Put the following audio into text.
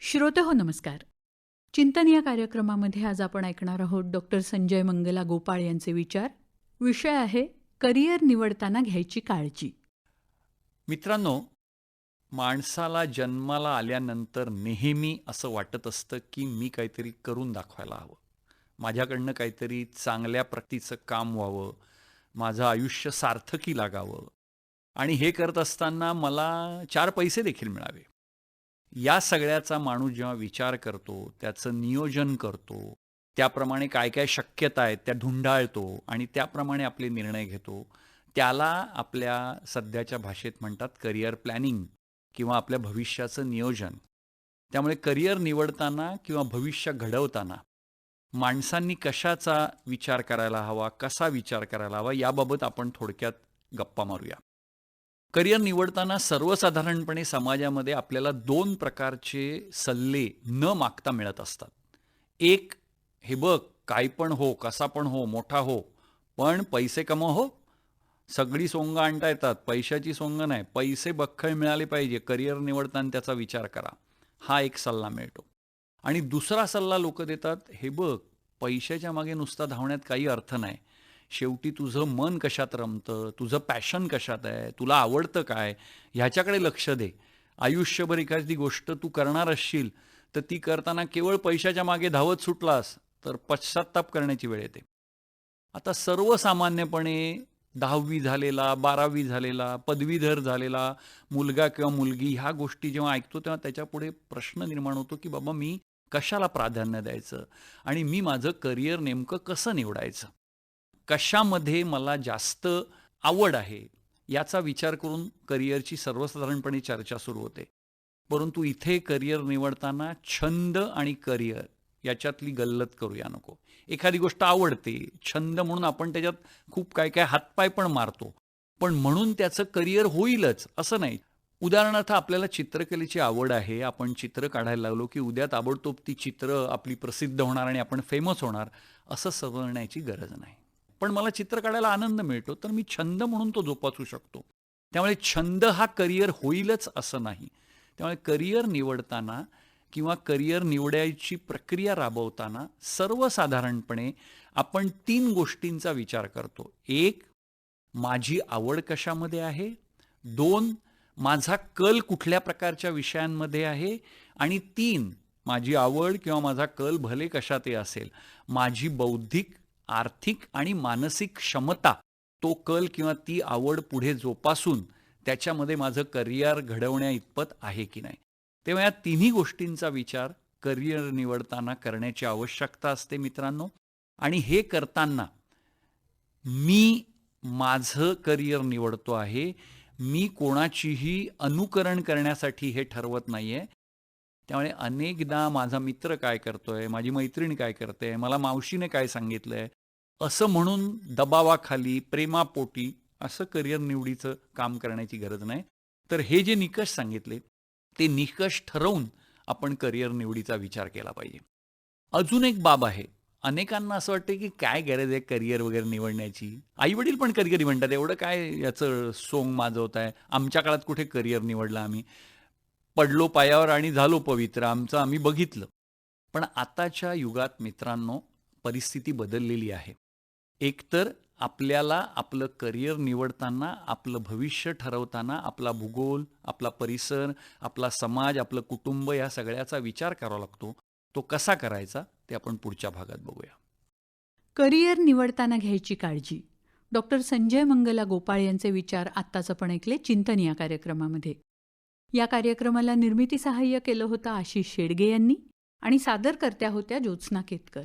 श्रोते हो नमस्कार. चिंतन या कार्यक्रमामध्ये आज आपण ऐकणार आहोत डॉक्टर संजय मंगला गोपाळ यांचे विचार. विषय आहे करिअर निवडताना घ्यायची काळजी. मित्रांनो माणसाला जन्माला आल्यानंतर नेहमी असं वाटत असतं की मी काहीतरी करून दाखवायला हवं. माझ्याकडनं काहीतरी चांगल्या प्रतीचं काम व्हावं माझं आयुष्य सार्थकी लागावं. आणि हे करत असताना मला चार पैसे देखील मिळावे. या सगळ्याचा माणूस जेव्हा विचार करतो त्याचं नियोजन करतो त्याप्रमाणे काय काय शक्यता आहेत त्या धुंडाळतो आणि त्याप्रमाणे आपले निर्णय घेतो त्याला आपल्या सध्याच्या भाषेत म्हणतात करिअर प्लॅनिंग किंवा आपल्या भविष्याचं नियोजन. त्यामुळे करिअर निवडताना किंवा भविष्य घडवताना माणसांनी कशाचा विचार करायला हवा कसा विचार करायला हवा याबाबत आपण थोडक्यात गप्पा मारूया. करिअर निवडताना सर्वसाधारणपणे समाजामध्ये आपल्याला दोन प्रकारचे सल्ले न मागता मिळत असतात. एक हे बघ काय पण हो कसा पण हो मोठा हो पण पैसे कमव हो. सगळी सोंग आणता येतात पैशाची सोंग नाही पैसे बख्खळ मिळाले पाहिजे करिअर निवडताना त्याचा विचार करा. हा एक सल्ला मिळतो. आणि दुसरा सल्ला लोक देतात हे बघ पैशाच्या मागे नुसता धावण्यात काही अर्थ नाही. शेवटी तुझं मन कशात रमतं? तुझं पॅशन कशात आहे? तुला आवडतं काय? ह्याच्याकडे लक्ष दे. आयुष्यभर एखादी गोष्ट तू करणार असशील तर ती करताना केवळ पैशाच्या मागे धावत सुटलास तर पश्चाताप करण्याची वेळ येते. आता सर्वसामान्यपणे दहावी झालेला बारावी झालेला पदवीधर झालेला मुलगा किंवा मुलगी ह्या गोष्टी जेव्हा ऐकतो तेव्हा त्याच्यापुढे प्रश्न निर्माण होतो की बाबा मी कशाला प्राधान्य द्यायचं? आणि मी माझं करिअर नेमकं कसं निवडायचं? कशामध्ये मला जास्त आवड आहे याचा विचार करून करिअरची सर्वसाधारणपणे चर्चा सुरू होते. परंतु इथे करिअर निवडताना छंद आणि करिअर याच्यातली गल्लत करूया नको. एखादी गोष्ट आवडते छंद म्हणून आपण त्याच्यात खूप काय काय हातपाय पण मारतो. पण म्हणून त्याचं करिअर होईलच असं नाही. उदाहरणार्थ आपल्याला चित्रकलेची आवड आहे आपण चित्र काढायला लागलो की उद्या ताबडतोब ती चित्र आपली प्रसिद्ध होणार आणि आपण फेमस होणार असं समजण्याची गरज नाही. पण मला चित्र काढायला आनंद मिळतो तर मी छंद म्हणून तो जोपासू शकतो. त्यामुळे छंद हा करिअर होईलच असं नाही. त्यामुळे करिअर निवडताना किंवा करिअर निवडायची प्रक्रिया राबवताना सर्वसाधारणपणे आपण तीन गोष्टींचा विचार करतो. एक माझी आवड कशामध्ये आहे? दोन माझा कल कुठल्या प्रकारच्या विषयांमध्ये आहे? आणि तीन माझी आवड किंवा माझा कल भले कशातही असेल माझी बौद्धिक आर्थिक आणि मानसिक क्षमता तो कल किंवा ती आवड पुढे जोपासून त्याच्यामध्ये माझं करिअर घडवण्या इतपत आहे की नाही. तेव्हा या तिन्ही गोष्टींचा विचार करिअर निवडताना करण्याची आवश्यकता असते मित्रांनो. आणि हे करताना मी माझं करिअर निवडतो आहे. मी कोणाचीही अनुकरण करण्यासाठी हे ठरवत नाही आहे त्यामुळे अनेकदा माझा मित्र काय करतोय माझी मैत्रीण काय करते मला मावशीने काय सांगितलंय असं म्हणून दबावाखाली प्रेमापोटी असं करिअर निवडीचं काम करण्याची गरज नाही. तर हे जे निकष सांगितले ते निकष ठरवून आपण करिअर निवडीचा विचार केला पाहिजे. अजून एक बाब आहे. अनेकांना असं वाटतं की काय गरज आहे करिअर वगैरे निवडण्याची? आई वडील पण करिअर म्हणतात एवढं काय याचं सोंग माजवत आहे आमच्या काळात कुठे करिअर निवडलं आम्ही? पडलो पायावर आणि झालो पवित्र. आमचं आम्ही बघितलं. पण आताच्या युगात मित्रांनो परिस्थिती बदललेली आहे. एकतर आपल्याला आपलं करिअर निवडताना आपलं भविष्य ठरवताना आपला भूगोल आपला परिसर आपला समाज आपलं कुटुंब या सगळ्याचा विचार करावा लागतो. तो कसा करायचा ते आपण पुढच्या भागात बघूया. करिअर निवडताना घ्यायची काळजी. डॉक्टर संजय मंगला गोपाळ यांचे विचार आत्ताच आपण ऐकले चिंतन या कार्यक्रमामध्ये. या कार्यक्रमाला निर्मिती सहाय्य केलं होतं आशिष शेडगे यांनी आणि सादरकर्त्या होत्या ज्योत्स्ना केतकर.